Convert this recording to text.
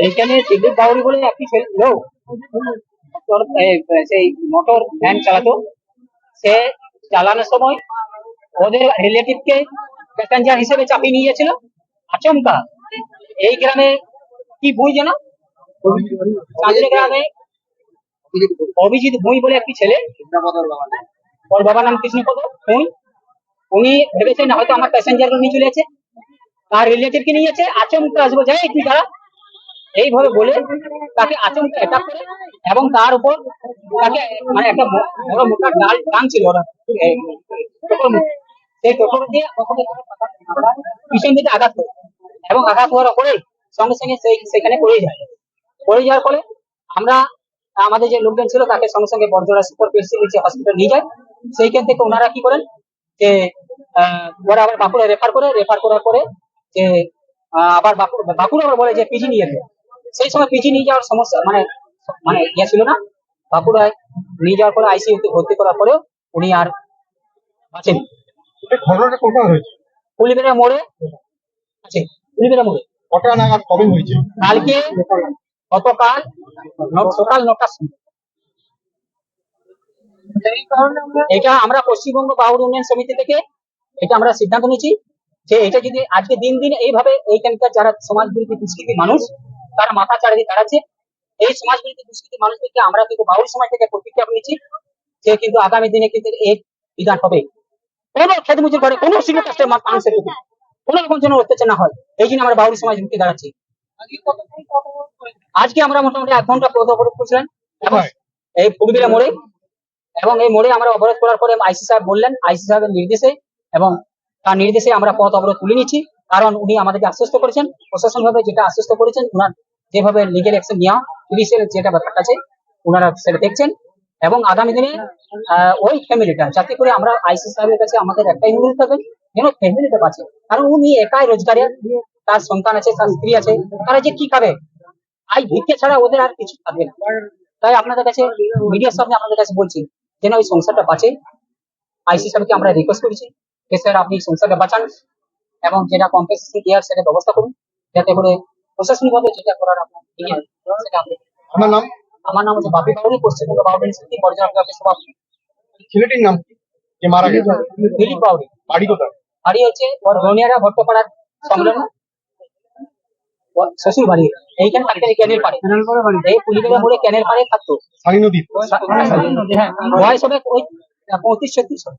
এইখানে দিলীপ বাউরি বলে একটি ছেলে লোক সেই মোটর ভ্যান চালাতো। সে চালানোর সময় ওদের রিলেটিভকে প্যাসেঞ্জার হিসেবে চাপিয়ে নিয়ে গেছিল আচমকা। এই গ্রামে কি বই যেন? গ্রামে অভিজিৎ ভুঁই বলে একটি ছেলে। ওর বাবার নাম কৃষ্ণপদ ভুঁই। উনি ভেবেছেন হয়তো আমার প্যাসেঞ্জার নিয়ে চলে আছে তার রিলেটিভ কে নিয়েছে আচমকা আসব। যাই তুই দাঁড়া। এইভাবে বলে তাকে আচমকা অ্যাটাক করে এবং তার উপর তাকে মানে একটা বড় মোটা ডাল টানছিল ওরা। সেই টোটোর দিয়ে ওখানে পিছন দিকে আঘাত করে এবং আঘাত হওয়ার পরে সঙ্গে সঙ্গে সেই সেখানে পড়ে যায়। পড়ে যাওয়ার পরে আমরা আমাদের যে লোকজন ছিল তাকে সঙ্গে সঙ্গে বর্ধরা সুপার স্পেশালিটি হসপিটাল নিয়ে যায়। সেইখান থেকে ওনারা কি করেন যে ওরা আবার বাঁকুড়া রেফার করে। রেফার করার পরে যে আবার বাঁকুড়া বাঁকুড়া আবার বলে যে পিজি নিয়ে যেতে সেই সময় পিজি নিয়ে যাওয়ার সমস্যা মানে মানে ইয়ে ছিল না। বাঁকুড়ায় নিয়ে যাওয়ার পরে আইসিইউতে ভর্তি করার পরেও উনি আর বাঁচেন। এই ঘটনাটা কোথায় হয়েছে? কুলিবেড়া মোড়ে আছে মোড়ে। কটা নাগাদ কবে হয়েছে? কালকে গতকাল সকাল নটার সময়। এটা আমরা পশ্চিমবঙ্গ উন্নয়ন সমিতি থেকে এটা আমরা সিদ্ধান্ত নিয়েছি যে এটা যদি আজকে দিন দিন এইভাবে এইখানকার যারা সমাজ বিরোধী দুষ্কৃতী মানুষ তারা মাথা চাড়িয়ে দাঁড়াচ্ছে। এই সমাজ বিরোধী দুষ্কৃতী মানুষদেরকে আমরা কিন্তু বাউল সমাজ থেকে প্রতিজ্ঞা নিচ্ছি যে কিন্তু আগামী দিনে কিন্তু এই বিধান হবে। কোনো খেত মুজির ঘরে কোনো শিল্প কাস্টের মানুষের প্রতি কোনো রকম যেন অত্যাচার না হয়। এই জন্য আমরা বাউল সমাজ মুক্তি দাঁড়াচ্ছি। আজকে আমরা মোটামুটি এক ঘণ্টা পথ অবরোধ করছিলাম। এবং এই ফুলবিলা মোড়ে এবং এই মোড়ে আমরা অবরোধ করার পরে আইসি সাহেব বললেন আইসি সাহেবের নির্দেশে এবং তার নির্দেশে আমরা পথ অবরোধ তুলে নিচ্ছি। কারণ উনি আমাদেরকে আশ্বস্ত করেছেন প্রশাসন ভাবে যেটা আশ্বস্ত করেছেন, উনার যেভাবে লিগেল অ্যাকশন নেওয়া পুলিশের যেটা ব্যাপারটা আছে ওনারা সেটা দেখছেন। এবং আগামী দিনে ওই ফ্যামিলিটা, যাতে করে আমরা আইসি সাহেবের কাছে আমাদের একটাই অনুরোধ থাকবে, যেন ফ্যামিলিটা বাঁচে। কারণ উনি একাই রোজগারে, তার সন্তান আছে, তার স্ত্রী আছে, তারা যে কি খাবে? আই ভিক্ষে ছাড়া ওদের আর কিছু থাকবে না। তাই আপনাদের কাছে মিডিয়ার সামনে আপনাদের কাছে বলছি, যেন ওই সংসারটা বাঁচে। আইসি সাহেবকে আমরা রিকোয়েস্ট করেছি। আপনি সংসারটা বাঁচান এবং যেটা দেওয়ার সেটা ব্যবস্থা করুন। যাতে করে প্রশাসনিকভাবে যেটা করার আপনার সেটা আপনি আমার নাম? আমার নাম হচ্ছে বাপি বাউরি পশ্চিমবঙ্গ পর্যালোচকের সভাপতি। ছেলেটির নাম কি? যে মারা গেছে? দিলীপ বাউরি বাড়ি কোথায়? বাড়ি হচ্ছে ওর গনিয়ারা ভট্টপাড়ার সংলগ্ন। শ্বশুর বাড়ি। এইখানে থাকতে ক্যানেল পাড়ে। এই পুলিবেলা মোড়ে ক্যানেল পাড়ে থাকতো। সানি নদী হ্যাঁ। বয়স হবে ওই পঁয়ত্রিশ ছত্রিশ হবে।